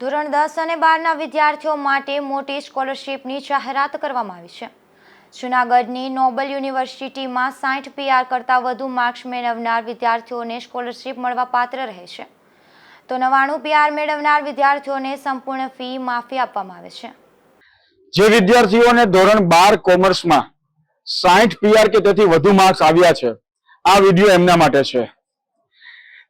ધોરણ દસ અને બારના વિદ્યાર્થીઓ માટે મોટી સ્કોલરશીપની જાહેરાત કરવામાં આવી છે. જૂનાગઢની નોબલ યુનિવર્સિટીમાં સાઠ પીઆર કરતાં વધુ માર્ક્સ મેળવનાર વિદ્યાર્થીઓને સ્કોલરશીપ મળવા પાત્ર રહે છે. તો નવાણું પીઆર મેળવનાર વિદ્યાર્થીઓને સંપૂર્ણ ફી માફી આપવામાં આવે છે. જે વિદ્યાર્થીઓને ધોરણ બાર કોમર્સમાં સાઠ પીઆર કે તેથી વધુ માર્ક્સ આવ્યા છે, આ વીડિયો એમના માટે છે.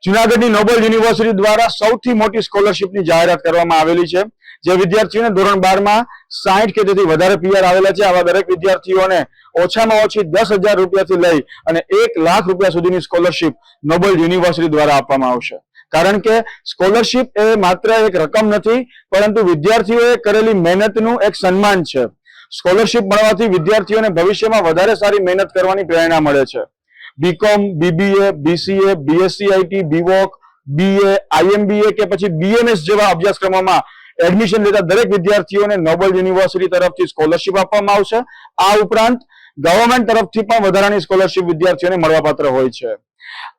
જુનાગઢની નોબલ યુનિવર્સિટી દ્વારા સૌથી મોટી સ્કોલરશીપની જાહેરાત કરવામાં આવેલી છે, જે વિદ્યાર્થીઓને ધોરણ બારમાં સાઠ કે તેથી વધારે પીઆર આવેલા છે. આવા દરેક વિદ્યાર્થીઓને ઓછામાં ઓછી દસ હજાર રૂપિયાથી લઈ અને એક લાખ રૂપિયા સુધીની સ્કોલરશીપ નોબલ યુનિવર્સિટી દ્વારા આપવામાં આવશે. કારણ કે સ્કોલરશીપ એ માત્ર એક રકમ નથી, પરંતુ વિદ્યાર્થીઓએ કરેલી મહેનતનું એક સન્માન છે. સ્કોલરશીપ મળવાથી વિદ્યાર્થીઓને ભવિષ્યમાં વધારે સારી મહેનત કરવાની પ્રેરણા મળે છે. BCom BBA BCA BSc IT BVoc BA IMBA કે પછી બીએમએસ જેવા અભ્યાસક્રમોમાં એડમિશન લેતા દરેક વિદ્યાર્થીઓને નોબલ યુનિવર્સિટી તરફથી સ્કોલરશીપ આપવામાં આવશે. આ ઉપરાંત ગવર્મેન્ટ તરફથી પણ વધારાની સ્કોલરશીપ વિદ્યાર્થીઓને મળવાપાત્ર હોય છે.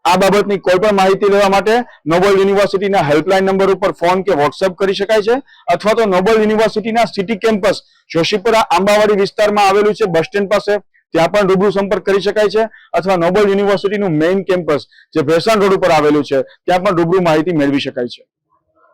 આ બાબતની કોઈ પણ માહિતી લેવા માટે નોબલ યુનિવર્સિટીના હેલ્પલાઇન નંબર ઉપર ફોન કે વોટ્સએપ કરી શકાય છે અથવા તો નોબલ યુનિવર્સિટીના સિટી કેમ્પસ જોશીપુરા, આંબાવાડી વિસ્તારમાં આવેલું છે, બસ સ્ટેન્ડ પાસે. ત્યાં પણ રૂબરૂ સંપર્ક કરી શકાય છે. અથવા નોબલ યુનિવર્સિટીનું મેઇન કેમ્પસ, જે ભેસાણ રોડ ઉપર આવેલું છે, ત્યાં પણ રૂબરૂ માહિતી મેળવી શકાય છે.